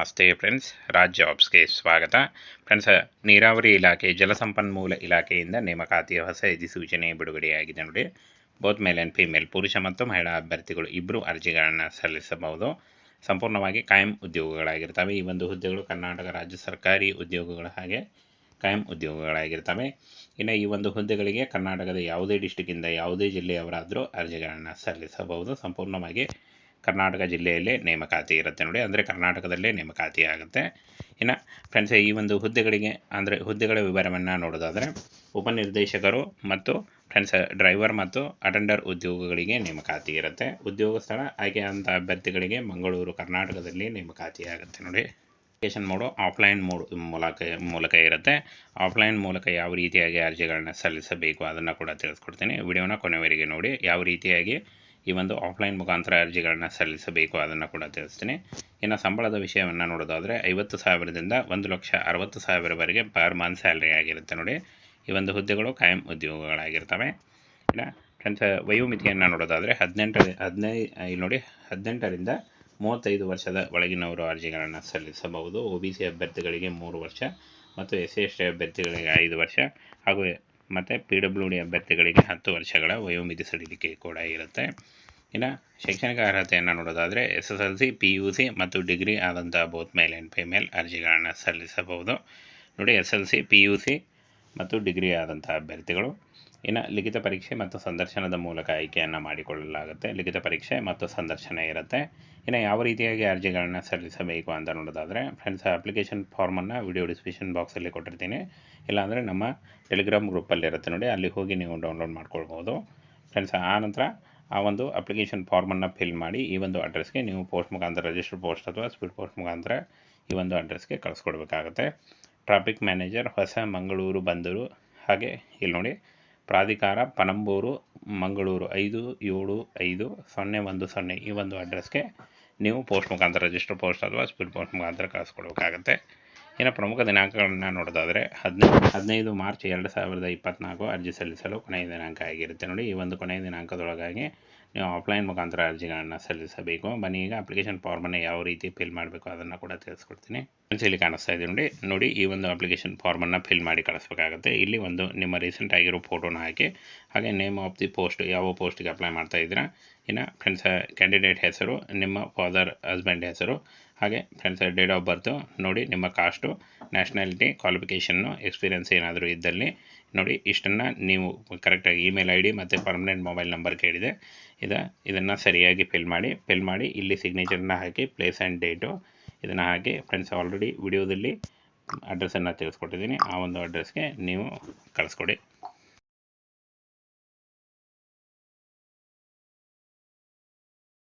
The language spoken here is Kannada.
ನಮಸ್ತೆ ಫ್ರೆಂಡ್ಸ್ ರಾಜ್ ಜಾಬ್ಸ್ಗೆ ಸ್ವಾಗತ. ಫ್ರೆಂಡ್ಸ್, ನೀರಾವರಿ ಇಲಾಖೆ, ಜಲಸಂಪನ್ಮೂಲ ಇಲಾಖೆಯಿಂದ ನೇಮಕಾತಿಯ ಹೊಸ ಅಧಿಸೂಚನೆ ಬಿಡುಗಡೆಯಾಗಿದೆ ನೋಡಿ. ಬೋತ್ ಮೇಲ್ ಆ್ಯಂಡ್ ಫಿಮೇಲ್, ಪುರುಷ ಮತ್ತು ಮಹಿಳಾ ಅಭ್ಯರ್ಥಿಗಳು ಇಬ್ಬರು ಅರ್ಜಿಗಳನ್ನು ಸಲ್ಲಿಸಬಹುದು. ಸಂಪೂರ್ಣವಾಗಿ ಕಾಯಂ ಉದ್ಯೋಗಗಳಾಗಿರ್ತವೆ. ಈ ಒಂದು ಹುದ್ದೆಗಳು ಕರ್ನಾಟಕ ರಾಜ್ಯ ಸರ್ಕಾರಿ ಉದ್ಯೋಗಗಳ ಹಾಗೆ ಕಾಯಂ ಉದ್ಯೋಗಗಳಾಗಿರ್ತವೆ. ಇನ್ನು ಈ ಒಂದು ಹುದ್ದೆಗಳಿಗೆ ಕರ್ನಾಟಕದ ಯಾವುದೇ ಡಿಸ್ಟಿಕ್ಕಿಂದ ಯಾವುದೇ ಜಿಲ್ಲೆಯವರಾದರೂ ಅರ್ಜಿಗಳನ್ನು ಸಲ್ಲಿಸಬಹುದು. ಸಂಪೂರ್ಣವಾಗಿ ಕರ್ನಾಟಕ ಜಿಲ್ಲೆಯಲ್ಲೇ ನೇಮಕಾತಿ ಇರುತ್ತೆ ನೋಡಿ, ಅಂದರೆ ಕರ್ನಾಟಕದಲ್ಲೇ ನೇಮಕಾತಿ ಆಗುತ್ತೆ. ಇನ್ನು ಫ್ರೆಂಡ್ಸ್ ಈ ಒಂದು ಹುದ್ದೆಗಳಿಗೆ, ಅಂದರೆ ಹುದ್ದೆಗಳ ವಿವರವನ್ನು ನೋಡೋದಾದರೆ, ಉಪನಿರ್ದೇಶಕರು ಮತ್ತು ಫ್ರೆಂಡ್ಸ್ ಡ್ರೈವರ್ ಮತ್ತು ಅಟೆಂಡರ್ ಉದ್ಯೋಗಗಳಿಗೆ ನೇಮಕಾತಿ ಇರುತ್ತೆ. ಉದ್ಯೋಗ ಸ್ಥಳ ಆಯ್ಕೆಯಾದಂಥ ಅಭ್ಯರ್ಥಿಗಳಿಗೆ ಮಂಗಳೂರು, ಕರ್ನಾಟಕದಲ್ಲಿ ನೇಮಕಾತಿ ಆಗುತ್ತೆ ನೋಡಿ. ಅಪ್ಲಿಕೇಶನ್ ಮೋಡು ಆಫ್ಲೈನ್ ಮೋಡ್ ಮೂಲಕ ಮೂಲಕ ಇರುತ್ತೆ. ಆಫ್ಲೈನ್ ಮೂಲಕ ಯಾವ ರೀತಿಯಾಗಿ ಅರ್ಜಿಗಳನ್ನ ಸಲ್ಲಿಸಬೇಕು ಅದನ್ನು ಕೂಡ ತಿಳಿಸ್ಕೊಡ್ತೀನಿ. ವಿಡಿಯೋನ ಕೊನೆವರೆಗೆ ನೋಡಿ. ಯಾವ ರೀತಿಯಾಗಿ ಈ ಒಂದು ಆಫ್ಲೈನ್ ಮುಖಾಂತರ ಅರ್ಜಿಗಳನ್ನ ಸಲ್ಲಿಸಬೇಕು ಅದನ್ನು ಕೂಡ ತಿಳಿಸ್ತೀನಿ. ಇನ್ನು ಸಂಬಳದ ವಿಷಯವನ್ನು ನೋಡೋದಾದರೆ ಐವತ್ತು ಸಾವಿರದಿಂದ ಒಂದು ಲಕ್ಷ ಅರವತ್ತು ಸಾವಿರವರೆಗೆ ಪರ್ ಮಂತ್ ಸ್ಯಾಲ್ರಿ ಆಗಿರುತ್ತೆ ನೋಡಿ. ಈ ಒಂದು ಹುದ್ದೆಗಳು ಕಾಯಂ ಉದ್ಯೋಗಗಳಾಗಿರ್ತವೆ. ಇಲ್ಲ ಫ್ರೆಂಡ್ಸ್, ವಯೋಮಿತಿಯನ್ನು ನೋಡೋದಾದರೆ ಹದಿನೆಂಟು ಹದಿನೈದು ಇಲ್ಲಿ ನೋಡಿ ಹದಿನೆಂಟರಿಂದ ಮೂವತ್ತೈದು ವರ್ಷದ ಒಳಗಿನವರು ಅರ್ಜಿಗಳನ್ನು ಸಲ್ಲಿಸಬಹುದು. ಒ ಬಿ ಸಿ ಅಭ್ಯರ್ಥಿಗಳಿಗೆ ಮೂರು ವರ್ಷ ಮತ್ತು ಎಸ್ ಸಿ ಎಸ್ ಟಿ ಅಭ್ಯರ್ಥಿಗಳಿಗೆ ಐದು ವರ್ಷ ಹಾಗೂ ಮತ್ತು ಪಿ ಡಬ್ಲ್ಯೂ ಡಿ ಅಭ್ಯರ್ಥಿಗಳಿಗೆ ಹತ್ತು ವರ್ಷಗಳ ವಯೋಮಿತಿ ಸಡಿಲಿಕೆ ಕೂಡ ಇರುತ್ತೆ. ಇನ್ನು ಶೈಕ್ಷಣಿಕ ಅರ್ಹತೆಯನ್ನು ನೋಡೋದಾದರೆ S S L C P U C ಮತ್ತು ಡಿಗ್ರಿ ಆದಂಥ ಬೋತ್ ಮೇಲ್ ಆ್ಯಂಡ್ ಫಿಮೇಲ್ ಅರ್ಜಿಗಳನ್ನು ಸಲ್ಲಿಸಬಹುದು. ನೋಡಿ S L C P U C ಮತ್ತು ಡಿಗ್ರಿ ಆದಂಥ ಅಭ್ಯರ್ಥಿಗಳು. ಇನ್ನು ಲಿಖಿತ ಪರೀಕ್ಷೆ ಮತ್ತು ಸಂದರ್ಶನದ ಮೂಲಕ ಆಯ್ಕೆಯನ್ನು ಮಾಡಿಕೊಳ್ಳಲಾಗುತ್ತೆ. ಲಿಖಿತ ಪರೀಕ್ಷೆ ಮತ್ತು ಸಂದರ್ಶನ ಇರುತ್ತೆ. ಇನ್ನು ಯಾವ ರೀತಿಯಾಗಿ ಅರ್ಜಿಗಳನ್ನು ಸಲ್ಲಿಸಬೇಕು ಅಂತ ನೋಡೋದಾದರೆ ಫ್ರೆಂಡ್ಸ್ ಅಪ್ಲಿಕೇಶನ್ ಫಾರ್ಮನ್ನು ವಿಡಿಯೋ ಡಿಸ್ಕ್ರಿಪ್ಷನ್ ಬಾಕ್ಸಲ್ಲಿ ಕೊಟ್ಟಿರ್ತೀನಿ. ಇಲ್ಲಾಂದರೆ ನಮ್ಮ ಟೆಲಿಗ್ರಾಮ್ ಗ್ರೂಪಲ್ಲಿ ಇರುತ್ತೆ ನೋಡಿ, ಅಲ್ಲಿ ಹೋಗಿ ನೀವು ಡೌನ್ಲೋಡ್ ಮಾಡ್ಕೊಳ್ಬೋದು. ಫ್ರೆಂಡ್ಸ್ ಆ ನಂತರ ಆ ಒಂದು ಅಪ್ಲಿಕೇಶನ್ ಫಾರ್ಮನ್ನು ಫಿಲ್ ಮಾಡಿ ಈ ಒಂದು ಅಡ್ರೆಸ್ಗೆ ನೀವು ಪೋಸ್ಟ್ ಮುಖಾಂತರ ರಿಜಿಸ್ಟರ್ ಪೋಸ್ಟ್ ಅಥವಾ ಸ್ಪೀಡ್ ಪೋಸ್ಟ್ ಮುಖಾಂತರ ಈ ಒಂದು ಅಡ್ರೆಸ್ಗೆ ಕಳಿಸ್ಕೊಡ್ಬೇಕಾಗುತ್ತೆ. ಟ್ರಾಫಿಕ್ ಮ್ಯಾನೇಜರ್ ಹೊಸ ಮಂಗಳೂರು ಬಂದರು. ಹಾಗೆ ಇಲ್ಲಿ ನೋಡಿ, ಪ್ರಾಧಿಕಾರ ಪನಂಬೂರು, ಮಂಗಳೂರು ಐದು, ಏಳು, ಐದು, ಸೊನ್ನೆ ಒಂದು ಸೊನ್ನೆ ಈ ಒಂದು ಅಡ್ರೆಸ್ಗೆ ನೀವು ಪೋಸ್ಟ್ ಮುಖಾಂತರ ರಿಜಿಸ್ಟರ್ ಪೋಸ್ಟ್ ಅಥವಾ ಸ್ಪೀಡ್ ಪೋಸ್ಟ್ ಮುಖಾಂತರ ಕಳಿಸ್ಕೊಡ್ಬೇಕಾಗತ್ತೆ. ಇನ್ನು ಪ್ರಮುಖ ದಿನಾಂಕಗಳನ್ನು ನೋಡೋದಾದರೆ ಹದಿನೈದು ಹದಿನೈದು ಮಾರ್ಚ್ ಎರಡು ಸಾವಿರದ ಇಪ್ಪತ್ತ್ನಾಲ್ಕು ಅರ್ಜಿ ಸಲ್ಲಿಸಲು ಕೊನೆಯ ದಿನಾಂಕ ಆಗಿರುತ್ತೆ. ನೋಡಿ, ಈ ಒಂದು ಕೊನೆಯ ದಿನಾಂಕದೊಳಗಾಗಿ ನೀವು ಆಫ್ಲೈನ್ ಮುಖಾಂತರ ಅರ್ಜಿಗಳನ್ನು ಸಲ್ಲಿಸಬೇಕು. ಬನ್ನಿ, ಈಗ ಅಪ್ಲಿಕೇಶನ್ ಫಾರ್ಮನ್ನು ಯಾವ ರೀತಿ ಫಿಲ್ ಮಾಡಬೇಕು ಅದನ್ನು ಕೂಡ ತಿಳಿಸ್ಕೊಡ್ತೀನಿ. ಇಲ್ಲಿ ಕಾಣಿಸ್ತಾ ಇದೆ ನೋಡಿ. ನೋಡಿ, ಈ ಒಂದು ಅಪ್ಲಿಕೇಶನ್ ಫಾರ್ಮನ್ನು ಫಿಲ್ ಮಾಡಿ ಕಳಿಸ್ಬೇಕಾಗುತ್ತೆ. ಇಲ್ಲಿ ಒಂದು ನಿಮ್ಮ ರೀಸೆಂಟ್ ಆಗಿರೋ ಫೋಟೋನ ಹಾಕಿ, ಹಾಗೆ ನೇಮ್ ಆಫ್ ದಿ ಪೋಸ್ಟ್, ಯಾವ ಪೋಸ್ಟಿಗೆ ಅಪ್ಲೈ ಮಾಡ್ತಾ ಇದ್ದೀರಾ. ಇನ್ನು, ಫ್ರೆಂಡ್ಸ್, ಕ್ಯಾಂಡಿಡೇಟ್ ಹೆಸರು, ನಿಮ್ಮ ಫಾದರ್, ಹಸ್ಬೆಂಡ್ ಹೆಸರು ಹಾಗೆ ಫ್ರೆಂಡ್ಸ್ ಡೇಟ್ ಆಫ್ ಬರ್ತು ನೋಡಿ ನಿಮ್ಮ ಕಾಸ್ಟು ನ್ಯಾಷನಾಲಿಟಿ ಕ್ವಾಲಿಫಿಕೇಷನ್ನು ಎಕ್ಸ್ಪೀರಿಯನ್ಸ್ ಏನಾದರೂ ಇದ್ದಲ್ಲಿ ನೋಡಿ ಇಷ್ಟನ್ನು ನೀವು ಕರೆಕ್ಟಾಗಿ ಇಮೇಲ್ ಐ ಡಿ ಮತ್ತು ಪರ್ಮನೆಂಟ್ ಮೊಬೈಲ್ ನಂಬರ್ ಕೇಳಿದೆ. ಇದು, ಇದನ್ನು ಸರಿಯಾಗಿ ಫಿಲ್ ಮಾಡಿ ಫಿಲ್ ಮಾಡಿ ಇಲ್ಲಿ ಸಿಗ್ನೇಚರ್ನ ಹಾಕಿ ಪ್ಲೇಸ್ ಆ್ಯಂಡ್ ಡೇಟು ಇದನ್ನು ಹಾಕಿ ಫ್ರೆಂಡ್ಸ್ ಆಲ್ರೆಡಿ ವಿಡಿಯೋದಲ್ಲಿ ಅಡ್ರೆಸ್ಸನ್ನು ತಿಳಿಸ್ಕೊಟ್ಟಿದ್ದೀನಿ. ಆ ಒಂದು ಅಡ್ರೆಸ್ಗೆ ನೀವು ಕಳಿಸ್ಕೊಡಿ.